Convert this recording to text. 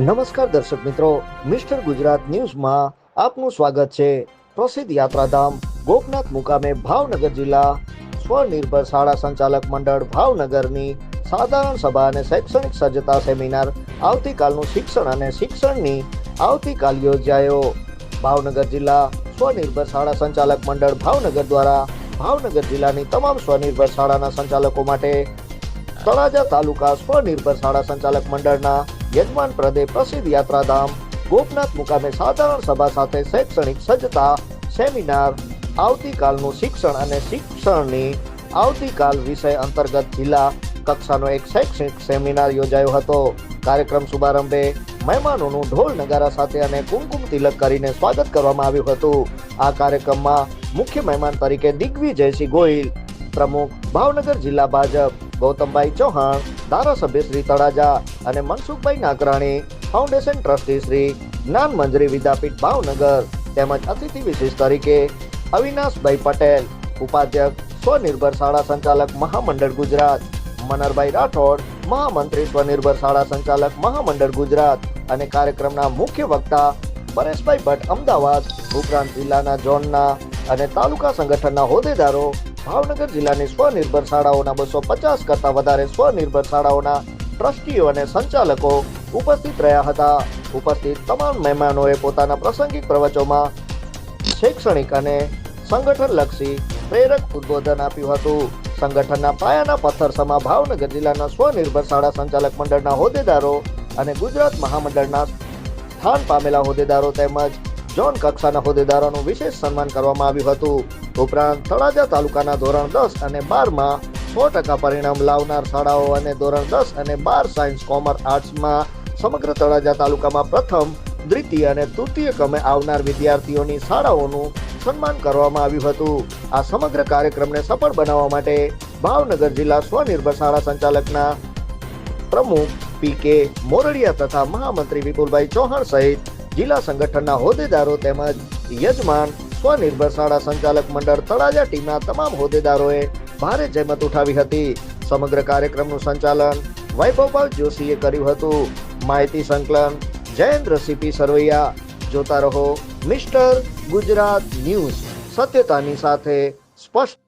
નમસ્કાર દર્શક મિત્રો, મિસ્ટર ગુજરાત ન્યૂઝમાં આપનું સ્વાગત છે. પ્રસિદ્ધ યાત્રાધામ ગોપનાથ મુકામે ભાવનગર જિલ્લા સ્વનિર્ભર શાળા સંચાલક મંડળ ભાવનગરની સાધારણ સભા અને શૈક્ષણિક સજ્જતા સેમિનાર આવતીકાલનું શિક્ષણ અને શિક્ષણની આવતીકાલ યોજાયો. ભાવનગર જિલ્લા સ્વનિર્ભર શાળા સંચાલક મંડળ ભાવનગર દ્વારા ભાવનગર જિલ્લાની તમામ સ્વનિર્ભર શાળાના સંચાલકો માટે તળાજા તાલુકા સ્વનિર્ભર શાળા સંચાલક મંડળના યજમાન પ્રદે પ્રસિદ્ધ યાત્રાધામ ગોપનાથ મુકામે સાધારણ સભા સાથે શૈક્ષણિક સજ્જતા, સેમિનાર, આવતીકાલનું શિક્ષણ અને શિક્ષણની આવતીકાલ વિષય અંતર્ગત જિલ્લા કક્ષાનો એક શૈક્ષણિક સેમિનાર યોજાયો હતો. કાર્યક્રમ શુભારંભે મહેમાનોનું ઢોલ નગારા સાથે અને કુમકુમ તિલક કરીને સ્વાગત કરવામાં આવ્યું હતું. આ કાર્યક્રમમાં મુખ્ય મહેમાન તરીકે દિગ્વિજયસિંહ ગોહિલ, પ્રમુખ ભાવનગર જિલ્લા ભાજપ ગૌતમભાઈ ચૌહાણ, ધારાસભ્ય શ્રી તળાજા અને મનસુખભાઈ નાકરાણી ફાઉન્ડેશન ટ્રસ્ટી શ્રી જ્ઞાન મંજરી વિદ્યાપીઠ ભાવનગર તેમજ અતિથિ વિશેષ તરીકે અવિનાશભાઈ પટેલ, ઉપાધ્યક્ષ સ્વનિર્ભર શાળા સંચાલક મહામંડળ ગુજરાત, મનરભાઈ રાઠોડ, મહામંત્રી સ્વનિર્ભર શાળા સંચાલક મહામંડળ ગુજરાત અને કાર્યક્રમના મુખ્ય વક્તા પરેશભાઈ ભટ્ટ અમદાવાદ, ઉપરાંત જિલ્લાના ઝોનના અને તાલુકા સંગઠનના હોદ્દેદારો ભાવનગર જિલ્લાની સ્વનિર્ભર શાળાઓના બસો પચાસ કરતા વધારે સ્વનિર્ભર શાળાઓના ટ્રસ્ટીઓ અને સંચાલકો ઉપસ્થિત રહ્યા હતા. ઉપસ્થિત તમામ મહેમાનોએ પોતાના પ્રાસંગિક પ્રવચોમાં શૈક્ષણિક અને સંગઠનલક્ષી પ્રેરક ઉદ્બોધન આપ્યું હતું. સંગઠનના પાયાના પથ્થર સમા ભાવનગર જિલ્લાના સ્વનિર્ભર શાળા સંચાલક મંડળના હોદ્દેદારો અને ગુજરાત મહામંડળના સ્થાન પામેલા હોદ્દેદારો તેમજ ઝોન કક્ષાના હોદ્દેદારોનું વિશેષ સન્માન કરવામાં આવ્યું હતું. ઉપરાંત તળાજા તાલુકાના ધોરણ દસ અને બારમાં સો ટકા પરિણામ લાવનાર શાળાઓ અને ધોરણ દસ અને બાર સાયન્સ, કોમર્સ, આર્ટ્સમાં સમગ્ર તળાજા તાલુકામાં પ્રથમ, દ્વિતીય અને તૃતીય ક્રમે આવનાર વિદ્યાર્થીઓની શાળાઓનું સન્માન કરવામાં આવ્યું હતું. આ સમગ્ર કાર્યક્રમને સફળ બનાવવા માટે ભાવનગર જિલ્લા સ્વનિર્ભર શાળા સંચાલકના પ્રમુખ પી કે મોરડિયા તથા મહામંત્રી વિપુલભાઈ ચૌહાણ સહિત જિલ્લા સંગઠનના હોદ્દેદારો તેમજ યજમાન, સ્વનિર્ભર શાળા સંચાલક મંડળ તળાજા ટીમના તમામ હોદ્દેદારોએ ભારે જહેમત ઉઠાવી હતી. સમગ્ર કાર્યક્રમનું સંચાલન વૈભવભાઈ જોશીએ કર્યું હતું. માહિતી સંકલન, જયેન્દ્ર સીપી સરવૈયા. જોતા રહો મિસ્ટર ગુજરાત ન્યૂઝ, સત્યતાની સાથે સ્પષ્ટ